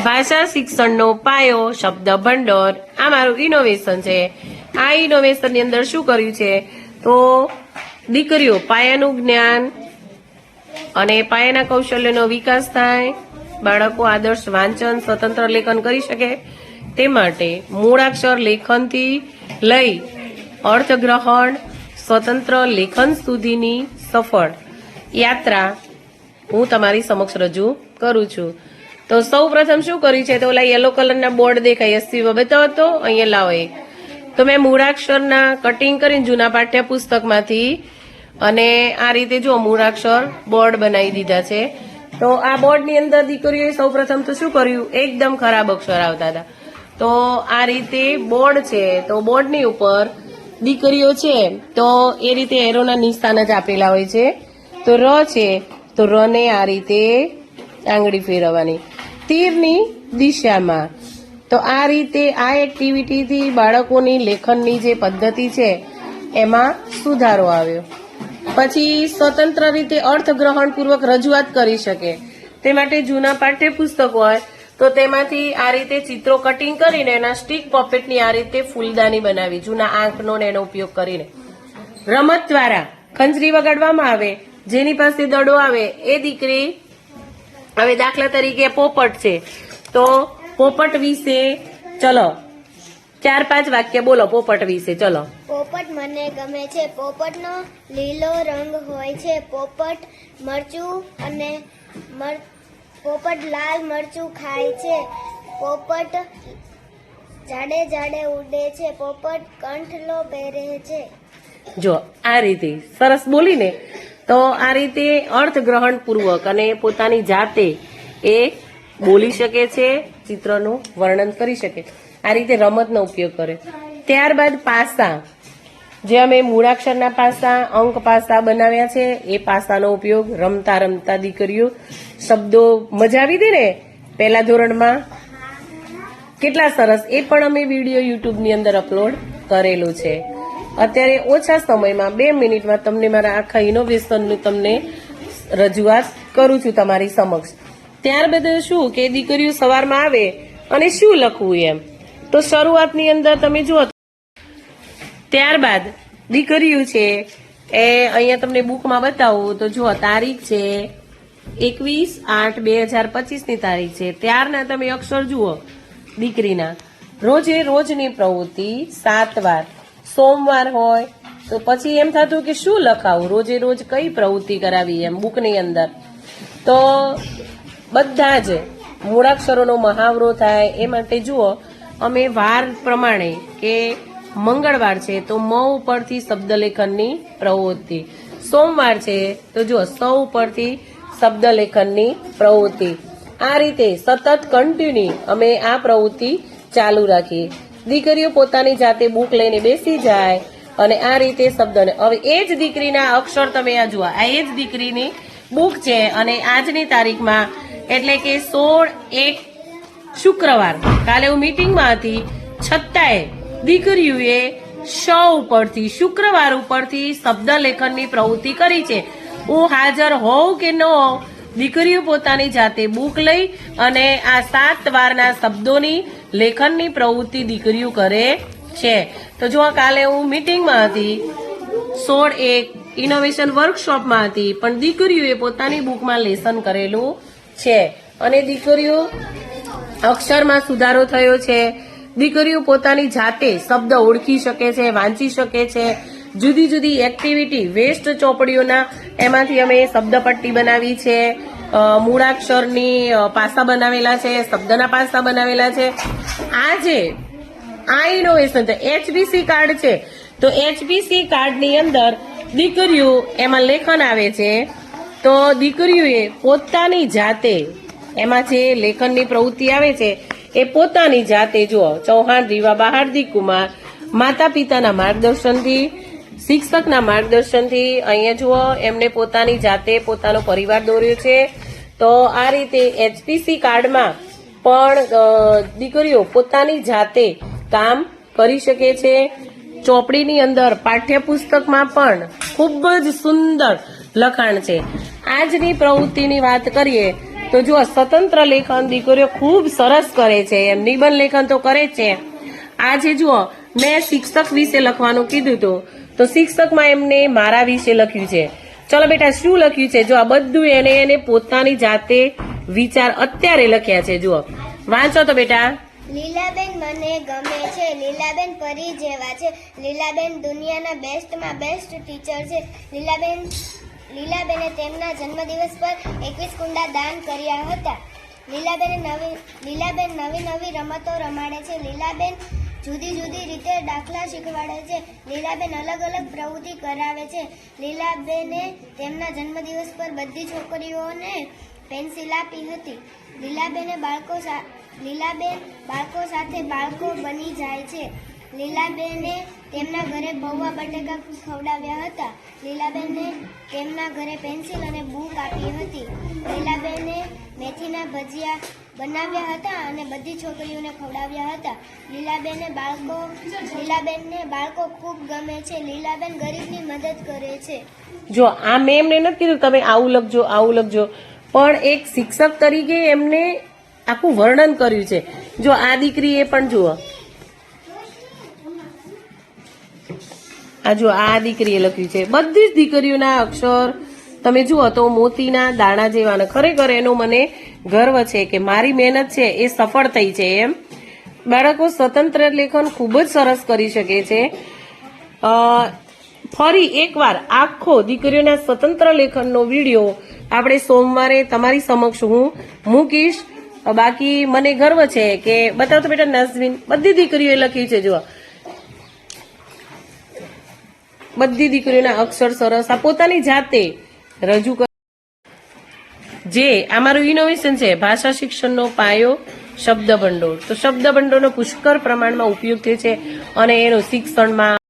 ભાષા શિક્ષણનો પાયો શબ્દ ભંડોળ આ મારું ઇનોવેશન છે. આ ઇનોવેશનની અંદર શું કર્યું છે? તો દીકરીઓ પાયાનું જ્ઞાન અને પાયાના કૌશલ્યનો વિકાસ થાય, બાળકો આદર્શ વાંચન, સ્વતંત્ર લેખન કરી શકે. તે માટે મૂળાક્ષર લેખનથી લઈ અર્થગ્રહણ, સ્વતંત્ર લેખન સુધીની સફળ યાત્રા હું તમારી સમક્ષ રજૂ કરું છું. તો સૌ પ્રથમ શું કર્યું છે? તો ઓલા યલો કલરના બોર્ડ દેખાય, એસી બતાવો હતો અહીંયા લાવો એક. તો મેં મૂળાક્ષરના કટિંગ કરીને જૂના પાઠ્યપુસ્તકમાંથી અને આ રીતે જો મૂળાક્ષર બોર્ડ બનાવી દીધા છે. તો આ બોર્ડની અંદર દીકરીઓએ સૌ પ્રથમ તો શું કર્યું? એકદમ ખરાબ અક્ષર આવતા હતા. તો આ રીતે બોર્ડ છે, તો બોર્ડની ઉપર દીકરીઓ છે, તો એ રીતે એરોના નિશાન જ આપેલા હોય છે. તો ર છે, તો રને આ રીતે આંગળી ફેરવવાની. તીરની દિશામાં. તો આ રીતે આ એક્ટિવિટીથી બાળકોની લેખનની જે પદ્ધતિ છે, એમાં સુધારો આવ્યો. પછી સ્વતંત્ર રીતે અર્થગ્રહણપૂર્વક રજૂઆત કરી શકે. તે માટે જૂના પાઠ્યપુસ્તક હોય, તો તેમાંથી આ રીતે ચિત્રો કટિંગ કરીને એના સ્ટીક પોપેટની આ રીતે ફૂલદાની બનાવી, જૂના આંકનો એનો ઉપયોગ કરીને. રમત દ્વારા ખંજરી વગાડવામાં આવે, જેની પાસે દડો આવે, એ દીકરી હવે દાખલા તરીકે પોપટ છે. તો પોપટ વિશે ચલો. ચાર પાંચ વાક્ય બોલો પોપટ વિશે ચલો. પોપટ મને ગમે છે. પોપટનો લીલો રંગ હોય છે. પોપટ મરચું અને પોપટ લાલ મરચું ખાય છે. પોપટ જાડે જાડે ઉડે છે. પોપટ કંઠલો પહેરે છે. જો આ રીતે સરસ બોલીને તો આ રીતે અર્થગ્રહણ પૂર્વક અને પોતાની જાતે એ બોલી શકે છે, ચિત્રનું વર્ણન કરી શકે. આ રીતે રમતનો ઉપયોગ કરે. ત્યારબાદ પાસા જે અમે મૂળાક્ષરના પાસા અંક પાસા બનાવ્યા છે, એ પાસાનો ઉપયોગ રમતા રમતા દીકરીઓ શબ્દો મજા આવી દે ને? પહેલા ધોરણમાં. કેટલા સરસ. એ પણ અમે વીડિયો યુટ્યુબની અંદર અપલોડ કરેલું છે. અત્યારે ઓછા સમયમાં બે મિનિટમાં તમને મારા આખા ઇનોવેશનનું તમને રજૂઆત કરું છું તમારી સમક્ષ. ત્યારબાદ શું કે દીકરીઓ સવારમાં આવે અને શું લખવું એમ? તો શરૂઆતની અંદર તમે જુઓ ત્યારબાદ દીકરીઓ છે એ અહીંયા તમને બુકમાં બતાવું તો જુઓ તારીખ છે એકવીસ આઠ બે હજાર પચીસની તારીખ છે. ત્યારના તમે અક્ષર જુઓ દીકરીના. રોજે રોજની પ્રવૃત્તિ સાત વાર. સોમવાર હોય, તો પછી એમ થતું કે શું લખાવું? રોજે રોજ કઈ પ્રવૃત્તિ કરાવી એમ, બુકની અંદર? તો બધા જ મૂળાક્ષરોનો મહાવરો થાય, એ માટે જુઓ, અમે વાર પ્રમાણે કે મંગળવાર છે, તો મ ઉપરથી શબ્દલેખનની પ્રવૃત્તિ. સોમવાર છે, તો જુઓ, સ ઉપરથી શબ્દલેખનની પ્રવૃત્તિ. આ રીતે સતત કન્ટિન્યુ અમે આ પ્રવૃત્તિ ચાલુ રાખીએ. દીકરીઓ પોતાની જાતે બુક લઈને બેસી જાય અને આ રીતે શબ્દને હવે એ જ દીકરીના અક્ષર તમે આ જુઓ. આ એ જ દીકરીની બુક છે અને આજની તારીખમાં એટલે કે સોળ એક શુક્રવાર. કાલે હું મીટિંગમાં હતી. છતાંય દીકરીઓએ શ ઉપરથી શુક્રવાર ઉપરથી શબ્દ લેખનની પ્રવૃત્તિ કરી છે. હું હાજર હોઉં કે ન હોઉં દીકરીઓ પોતાની જાતે બુક લઈ અને આ સાત વારના શબ્દોની લેખનની પ્રવૃત્તિ દીકરીઓ કરે છે. તો જો કાલે હું મીટિંગમાં હતી, સોળ એક ઇનોવેશન વર્કશોપમાં હતી, પણ દીકરીઓએ પોતાની બુકમાં લેસન કરેલું છે. અને દીકરીઓ અક્ષરમાં સુધારો થયો છે. દીકરીઓ પોતાની જાતે શબ્દ ઓળખી શકે છે, વાંચી શકે છે જુદી જુદી એક્ટિવિટી વેસ્ટ ચોપડીઓના, એમાંથી અમે શબ્દપટ્ટી બનાવી છે મૂળાક્ષરની પાસા બનાવેલા છે, શબ્દના પાસા બનાવેલા છે. આ જે આ ઇનોવેશન છે એચબીસી કાર્ડ છે. તો એચબીસી કાર્ડની અંદર દીકરીઓ એમાં લેખન આવે છે. તો દીકરીઓએ પોતાની જાતે એમાં જે લેખનની પ્રવૃત્તિ આવે છે, એ પોતાની જાતે જુઓ, ચૌહાણ રીવાબા હાર્દિક કુમાર માતા પિતાના માર્ગદર્શનથી શિક્ષકના માર્ગદર્શનથી અહીંયા જુઓ, એમને પોતાની જાતે પોતાનો પરિવાર દોર્યો છે. તો આ રીતે એચપીસી કાર્ડમાં પણ દીકરીઓ પોતાની જાતે કામ કરી શકે છે. ચોપડીની અંદર પાઠ્યપુસ્તકમાં પણ ખૂબ જ સુંદર લખાણ છે. આજની પ્રવૃત્તિની વાત કરીએ, તો જો સ્વતંત્ર લેખન દીકરીઓ ખૂબ સરસ કરે છે. એમ નિબંધ લેખન તો કરે છે. આજે જુઓ, મેં શિક્ષક વિશે લખવાનું કીધું હતું. તો શિક્ષકમાં એમને મારા વિશે લખ્યું છે. ચલો બેટા, શું લખ્યું છે? જો આ બધું એને એને પોતાની જાતે વિચાર અત્યારે લખ્યા છે, જુઓ. વાંચો તો બેટા. લીલાબેન મને ગમે છે. લીલાબેન પરી જેવા છે. લીલાબેન દુનિયાના બેસ્ટમાં બેસ્ટ ટીચર છે. લીલાબેન, લીલાબેને તેમના જન્મદિવસ પર એકવીસ કુંડા દાન કર્યા હતા. લીલાબેને નવી, લીલાબેન નવી નવી રમતો રમાડે છે. લીલાબેન જુદી જુદી રીતે દાખલા શીખવાડે છે. લીલાબેન અલગ અલગ પ્રવૃત્તિ કરાવે છે. લીલાબેને તેમના જન્મદિવસ પર બધી છોકરીઓને પેન્સિલ આપી હતી. લીલાબેને બાળકો લીલાબેન બાળકો સાથે બાળકો બની જાય છે. લીલાબેને તેમના ઘરે પૌવા બટેકા ખવડાવ્યા હતા. લીલાબેને તેમના ઘરે પેન્સિલ અને બુક આપી હતી. લીલાબેને મેથીના ભજીયા બનાવ્યા હતા અને બધી છોકરીઓને ખવડાવ્યા હતા. લીલાબેને બાળકો, લીલાબેનને બાળકો ખૂબ ગમે છે. લીલાબેન ગરીબની મદદ કરે છે. જો આ મેં એમને નથી કીધું, તમે આવું લખજો આવું લખજો. પણ એક શિક્ષક તરીકે એમને આખું વર્ણન કર્યું છે. જો આ દીકરીએ પણ જુઓ. આ જો આ દીકરીએ લખ્યું છે. બધી જ દીકરીઓના અક્ષર તમે જુઓ તો મોતીના દાણા જેવાના. ખરેખર એનો મને ગર્વ છે કે મારી મહેનત છે એ સફળ થઈ છે એમ. બાળકો, સ્વતંત્ર લેખન ખૂબ જ સરસ કરી શકે છે. ફરી એકવાર આખો દીકરીઓના સ્વતંત્ર લેખનનો વીડિયો આપણે સોમવારે તમારી સમક્ષ હું મૂકીશ. બાકી મને ગર્વ છે કે બતાવો તો બેટા નસવીન બધી દીકરીઓએ લખી છે, જુઓ. બધી દીકરીઓના અક્ષર સરસ, આ પોતાની જાતે રજૂ કર જે આ મારું ઇનોવેશન છે, ભાષા શિક્ષણનો પાયો શબ્દ ભંડોળ તો શબ્દ ભંડોળનો પુષ્કળ પ્રમાણમાં ઉપયોગ થયો છે, અને એનો શિક્ષણમાં